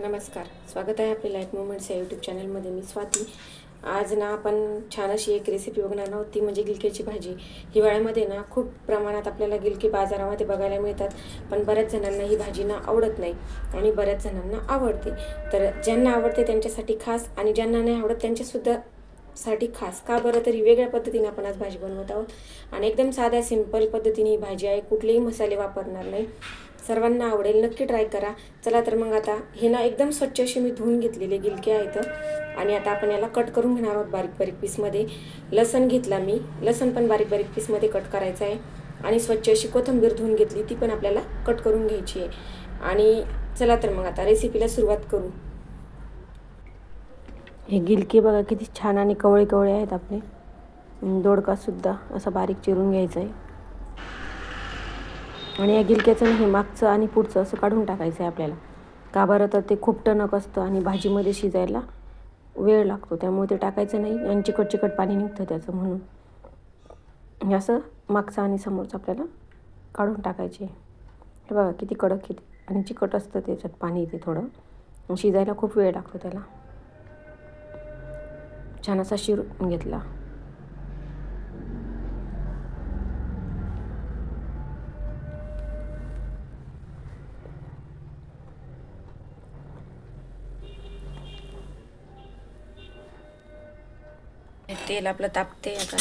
नमस्कार. स्वागत आहे आपल्या लाईफ मुवमेंट्स या यूट्यूब चॅनलमध्ये मी स्वाती. आज ना आपण छान अशी एक रेसिपी बघणार आहोत. ती म्हणजे गिलकेची भाजी. हिवाळ्यामध्ये ना खूप प्रमाणात आपल्याला गिलके बाजारामध्ये बघायला मिळतात. पण बऱ्याच जणांना ही भाजी ना आवडत नाही आणि बऱ्याच जणांना आवडते. तर ज्यांना आवडते त्यांच्यासाठी खास आणि ज्यांना नाही आवडत त्यांच्यासुद्धा साठी खास. का बरं? तरी वेगळ्या पद्धतीने आपण आज भाजी बनवत आहोत. आणि एकदम साध्या सिंपल पद्धतीने ही भाजी आहे. कुठलेही मसाले वापरणार नाही. सर्वांना आवडेल नक्की ट्राय करा. चला तर मग आता हे ना एकदम स्वच्छ असे मी धुवून घेतलेले गिलके आहेत आणि आता आपण याला कट करून घेणार आहोत बारीक बारीक पीसमध्ये लसण घेतला मी. लसण पण बारीक बारीक पीसमध्ये कट करायचं आहे. आणि स्वच्छ अशी कोथिंबीर धुवून घेतली ती पण आपल्याला कट करून घ्यायची आहे. आणि चला तर मग आता रेसिपीला सुरुवात करू. हे गिलके बघा किती छान आणि कवळे कवळे आहेत आपले. दोडकासुद्धा असं बारीक चिरून घ्यायचं आहे. आणि या गिलक्याचं हे मागचं आणि पुढचं असं काढून टाकायचं आहे आपल्याला. का बरं? तर ते खूप टणक असतं आणि भाजीमध्ये शिजायला वेळ लागतो. त्यामुळे ते टाकायचं नाही आणि चिकट चिकट पाणी निघतं त्याचं म्हणून. हे असं मागचं आणि समोरचं आपल्याला काढून टाकायचे हे बघा किती कडक किती आणि चिकट असतं त्याच्यात पाणी ते थोडं. शिजायला खूप वेळ लागतो त्याला. छान असा शिरून घेतला. तेल आपलं तापते आता.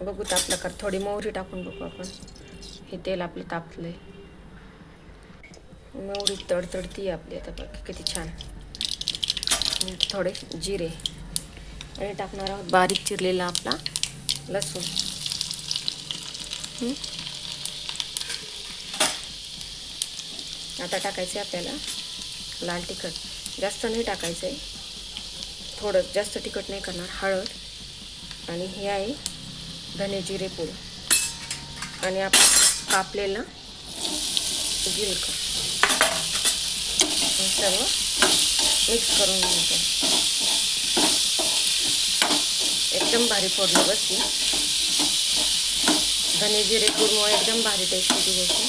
बघू तापलं कर थोडी मोहरी टाकून बघू आपण. हे तेल आपलं तापलंय. मोहरी तडतडती आपली आता बघ किती छान. थोडे जिरे. आणि टाकणार आहोत बारीक चिरलेला आपला लसूण. आता टाकायचं आहे आपल्याला लाल तिखट. जास्त नाही टाकायचं आहे थोडं जास्त तिखट नाही करणार हळद. आणि हे आहे धने जिरे पूड. आणि आप कापलेलं गिलक सर्व मिक्स करून घ्यायचं. एकदम भारी फोडणी बसली धने जिरे पूडमुळे एकदम भारी टेस्ट होती त्याची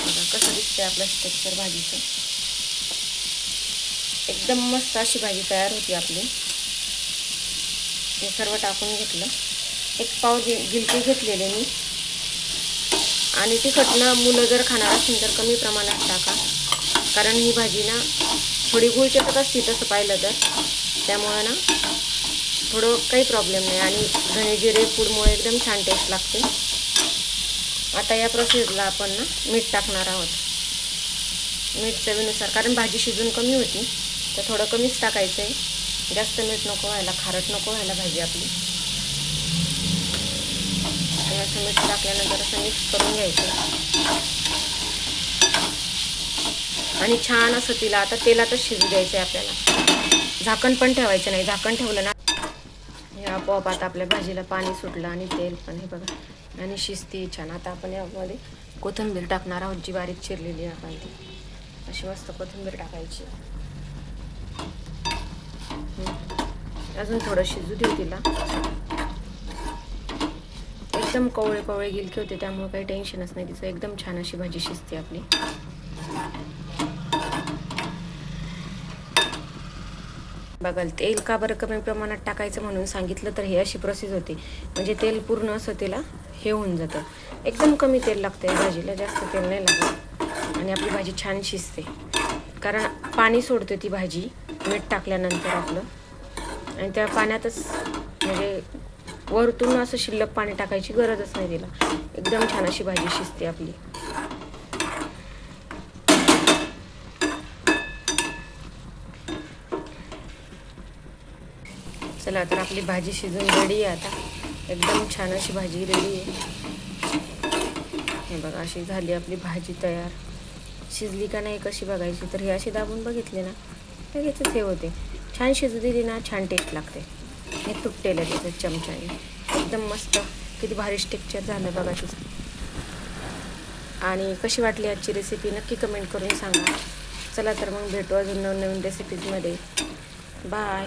बघा कसं दिसतंय आपलं स्ट्रक्चर भाजीचं. एकदम मस्त अशी भाजी तयार होती आपली. हे सर्व टाकून घेतलं. एक पाव गि गिलके घेतलेले मी. आणि तिखट ना मुलं जर खाणार असेल तर कमी प्रमाणात टाका. कारण ही भाजी ना थोडी गुळचटत असते तसं पाहिलं तर. त्यामुळं ना थोडं काही प्रॉब्लेम नाही. आणि धने जिरे पूडमुळे एकदम छान टेस्ट लागते. आता या प्रोसेसला आपण ना मीठ टाकणार आहोत. मीठ चवीनुसार कारण भाजी शिजून कमी होती. तर थोडं कमीच टाकायचं आहे जास्त मीठ नको व्हायला खारट नको व्हायला भाजी आपली. आणि असं मीठ टाकल्यानंतर असं मिक्स करून घ्यायचं. आणि छान असं तिला आता तेलातच शिजू द्यायचं आहे आपल्याला. झाकण पण ठेवायचं नाही झाकण ठेवलं ना हे आपोआप आता आपल्या भाजीला पाणी सुटलं आणि तेल पण हे बघा. आणि शिजती छान. आता आपण यामध्ये कोथिंबीर टाकणार आहोत जी बारीक चिरलेली आहे आपण ती. अशी मस्त कोथिंबीर टाकायची. अजून थोडं शिजू देऊ तिला. एकदम कवळे कवळे गिलके होते त्यामुळे काही टेन्शनच नाही तिचं. एकदम छान अशी भाजी शिजते आपली. बघाल तेल का बरं कमी प्रमाणात टाकायचं म्हणून सांगितलं तर हे अशी प्रोसेस होती. म्हणजे तेल पूर्ण असं तिला हे होऊन जातं. एकदम कमी तेल लागतं या भाजीला जास्त तेल नाही लागत. आणि आपली भाजी छान शिजते. कारण पाणी सोडते ती भाजी. मीठ टाकल्यानंतर आपलं. आणि त्या पाण्यातच म्हणजे वरतून असं शिल्लक पाणी टाकायची गरजच नाही तिला. एकदम छान अशी भाजी शिजते आपली. चला तर आपली भाजी शिजून रेडी आहे आता. एकदम छान अशी भाजी रेडी आहे. हे बघा अशी झाली आपली भाजी तयार. शिजली का नाही कशी बघायची? तर हे अशी दाबून बघितली ना. लगेचच हे होते. छान शिजू दिली ना छान टेस्ट लागते. हे तुटतेलं त्याचं चमच्याने. एकदम मस्त. किती भारी टेक्चर झालं बघा तिचं आणि कशी वाटली आजची रेसिपी नक्की कमेंट करून सांगा. चला तर मग भेटू अजून नवनवीन रेसिपीजमध्ये बाय